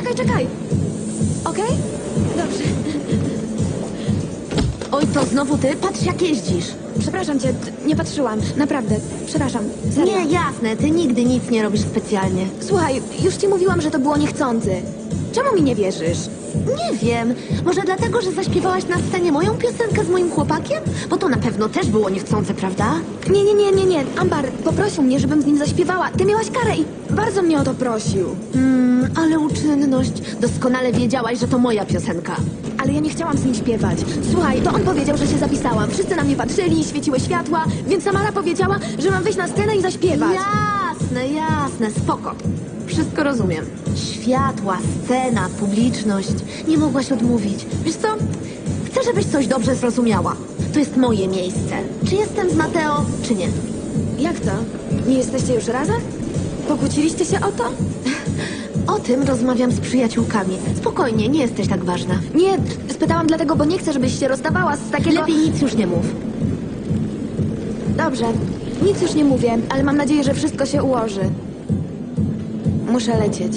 czekaj, czekaj. Okej? Dobrze. Oj, to znowu ty? Patrz jak jeździsz. Przepraszam cię, t- nie patrzyłam. Naprawdę, przepraszam. Serio. Nie, jasne, ty nigdy nic nie robisz specjalnie. Słuchaj, już ci mówiłam, że to było niechcący. Czemu mi nie wierzysz? Nie wiem, może dlatego, że zaśpiewałaś na scenie moją piosenkę z moim chłopakiem? Bo to na pewno też było niechcące, prawda? Nie, nie, nie, nie, nie. Ambar poprosił mnie, żebym z nim zaśpiewała. Ty miałaś karę i bardzo mnie o to prosił. Mm, ale uczynność. Doskonale wiedziałaś, że to moja piosenka. Ale ja nie chciałam z nim śpiewać. Słuchaj, to on powiedział, że się zapisałam. Wszyscy na mnie patrzyli, świeciły światła, więc Samara powiedziała, że mam wyjść na scenę i zaśpiewać. Jasne, jasne, spoko. Wszystko rozumiem. Światła, scena, publiczność. Nie mogłaś odmówić. Wiesz co? Chcę, żebyś coś dobrze zrozumiała. To jest moje miejsce. Czy jestem z Mateo, czy nie? Jak to? Nie jesteście już razem? Pokłóciliście się o to? O tym rozmawiam z przyjaciółkami. Spokojnie, nie jesteś tak ważna. Nie, spytałam dlatego, bo nie chcę, żebyś się rozstawała z takiego... Lepiej nic już nie mów. Dobrze, nic już nie mówię, ale mam nadzieję, że wszystko się ułoży. Muszę lecieć.